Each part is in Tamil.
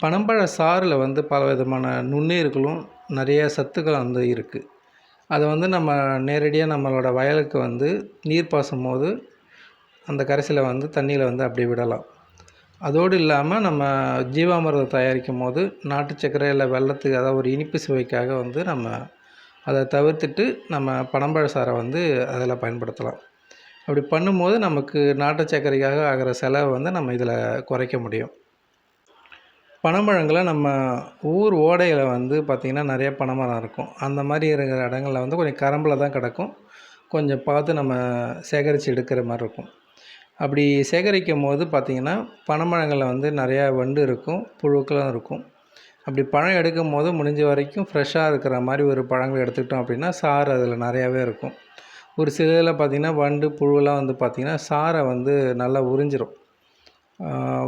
பனம்பழ சாறில் வந்து பல விதமான நுண்ணுயிர்களும் நிறைய சத்துக்கள் வந்து இருக்குது அதை வந்து நம்ம நேரடியாக நம்மளோட வயலுக்கு வந்து நீர் பாய்ச்சும் போது அந்த கரைசலை வந்து தண்ணியில் வந்து அப்படி விடலாம். அதோடு இல்லாமல் நம்ம ஜீவாமிர்தம் தயாரிக்கும் போது நாட்டு சர்க்கரை இல்லை வெள்ளத்துக்கு அதாவது ஒரு இனிப்பு சுவைக்காக வந்து நம்ம அதை தவிர்த்துட்டு நம்ம பனம்பழ சாறை வந்து அதில் பயன்படுத்தலாம். அப்படி பண்ணும்போது நமக்கு நாட்டு சர்க்கரைக்காக ஆகிற செலவை வந்து நம்ம இதில் குறைக்க முடியும். பனம்பழங்களை நம்ம ஊர் ஓடையில் வந்து பார்த்திங்கன்னா நிறைய பனைமரம் இருக்கும். அந்த மாதிரி இருக்கிற இடங்களில் வந்து கொஞ்சம் கரம்பில் தான் கிடக்கும். கொஞ்சம் பார்த்து நம்ம சேகரித்து எடுக்கிற மாதிரி இருக்கும். அப்படி சேகரிக்கும் போது பார்த்திங்கன்னா பனைமரங்களில் வந்து நிறையா வண்டு இருக்கும் புழுக்களும் இருக்கும். அப்படி பழம் எடுக்கும் போது முடிஞ்ச வரைக்கும் ஃப்ரெஷ்ஷாக இருக்கிற மாதிரி ஒரு பழங்கள் எடுத்துக்கிட்டோம் அப்படின்னா சாறு அதில் நிறையாவே இருக்கும். ஒரு சில இதில் பார்த்திங்கன்னா வண்டு புழுலாம் வந்து பார்த்திங்கன்னா சாறை வந்து நல்லா உறிஞ்சிரும்.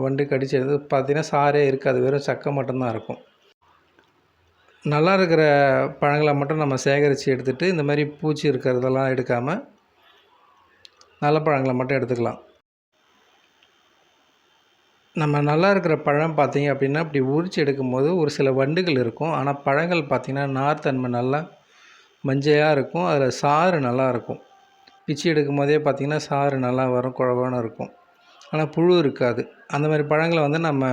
வண்டு கடிச்சு எடுத்து பார்த்திங்கன்னா சாரே இருக்காது. வெறும் சக்கை மட்டும்தான் இருக்கும். நல்லா இருக்கிற பழங்களை மட்டும் நம்ம சேகரித்து எடுத்துகிட்டு இந்த மாதிரி பூச்சி இருக்கிறதெல்லாம் எடுக்காமல் நல்ல பழங்களை மட்டும் எடுத்துக்கலாம். நம்ம நல்லா இருக்கிற பழம் பார்த்திங்க அப்படின்னா அப்படி உரித்து எடுக்கும்போது ஒரு சில வண்டுகள் இருக்கும். ஆனால் பழங்கள் பார்த்திங்கன்னா நார்த்தன்மை நல்லா மஞ்சையாக இருக்கும். அதில் சாறு நல்லா இருக்கும். பிச்சு எடுக்கும் போதே பார்த்திங்கன்னா சாறு நல்லா வரும் குழவான இருக்கும். ஆனால் புழு இருக்காது. அந்த மாதிரி பழங்களை வந்து நம்ம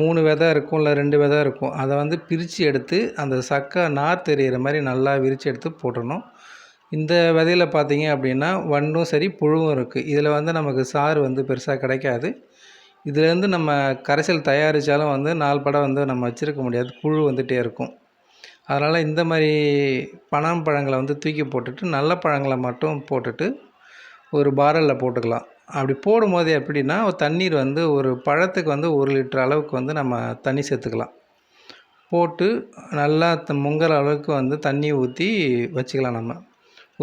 மூணு விதை இருக்கும் இல்லை ரெண்டு விதை இருக்கும். அதை வந்து பிரித்து எடுத்து அந்த சக்கை நார் தெரிகிற மாதிரி நல்லா விரித்து எடுத்து போட்டுடணும் இந்த விதையில் பார்த்தீங்க அப்படின்னா வண்டும் சரி புழுவும் இருக்குது இதில் வந்து நமக்கு சாறு வந்து பெருசாக கிடைக்காது. இதுலேருந்து நம்ம கரைசல் தயாரித்தாலும் வந்து நாள் படம் வந்து நம்ம வச்சுருக்க முடியாது. புழு வந்துகிட்டே இருக்கும். அதனால் இந்த மாதிரி பனம் பழங்களை வந்து தூக்கி போட்டுட்டு நல்ல பழங்களை மட்டும் போட்டுட்டு ஒரு பாரலில் போட்டுக்கலாம். அப்படி போடும்போது எப்படின்னா தண்ணீர் வந்து ஒரு பழத்துக்கு வந்து ஒரு லிட்டர் அளவுக்கு வந்து நம்ம தண்ணி சேர்த்துக்கலாம். போட்டு நல்லா முங்குற அளவுக்கு வந்து தண்ணி ஊற்றி வச்சுக்கலாம் நம்ம.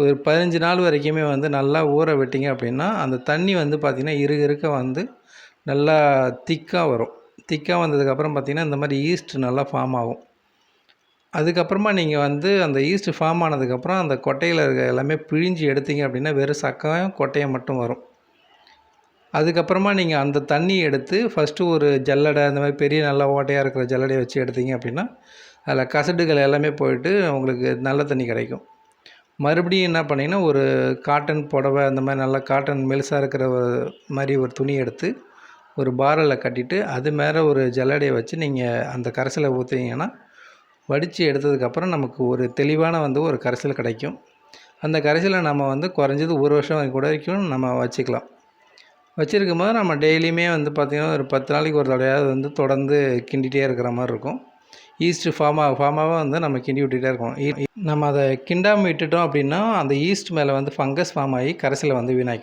ஒரு பதினஞ்சு நாள் வரைக்குமே வந்து நல்லா ஊற விட்டிங்க அப்படின்னா அந்த தண்ணி வந்து பார்த்திங்கன்னா இருக இருக்க வந்து நல்லா திக்காக வரும். திக்காக வந்ததுக்கப்புறம் பார்த்திங்கன்னா இந்த மாதிரி ஈஸ்ட் நல்லா ஃபார்ம் ஆகும். அதுக்கப்புறமா நீங்கள் வந்து அந்த ஈஸ்ட் ஃபார்ம் ஆனதுக்கப்புறம் அந்த கொட்டையில் இருக்க எல்லாமே பிழிஞ்சு எடுத்தீங்க அப்படின்னா வெறும் சக்கையும் கொட்டையும் மட்டும் வரும். அதுக்கப்புறமா நீங்கள் அந்த தண்ணி எடுத்து ஃபஸ்ட்டு ஒரு ஜல்லடை அந்த மாதிரி பெரிய நல்ல ஓட்டையாக இருக்கிற ஜல்லடையை வச்சு எடுத்தீங்க அப்படின்னா அதில் கசடுகள் எல்லாமே போயிட்டு உங்களுக்கு நல்ல தண்ணி கிடைக்கும். மறுபடியும் என்ன பண்ணிங்கன்னா ஒரு காட்டன் புடவை அந்த மாதிரி நல்லா காட்டன் மெலிசாக இருக்கிற மாதிரி ஒரு துணி எடுத்து ஒரு பாரலில் கட்டிட்டு அது மேலே ஒரு ஜல்லடையை வச்சு நீங்கள் அந்த கரைசலை ஊற்றுனீங்கன்னா வடித்து எடுத்ததுக்கப்புறம் நமக்கு ஒரு தெளிவான வந்து ஒரு கரைசல் கிடைக்கும். அந்த கரைசலை நம்ம வந்து குறைஞ்சது ஒரு வருஷம் கூட வரைக்கும் நம்ம வச்சுக்கலாம். வச்சுருக்கும் போது நம்ம டெய்லியுமே வந்து பார்த்திங்கன்னா ஒரு பத்து நாளைக்கு ஒரு தடையாவது வந்து தொடர்ந்து கிண்டிகிட்டே இருக்கிற மாதிரி இருக்கும். ஈஸ்ட்டு ஃபார்மாக ஆக வந்து நம்ம கிண்டி விட்டுகிட்டே இருக்கோம் நம்ம அதை கிண்டாமல் விட்டுட்டோம் அப்படின்னா அந்த ஈஸ்ட் மேலே வந்து ஃபங்கஸ் ஃபார்ம் ஆகி கரைசலை வந்து வீணாக்கி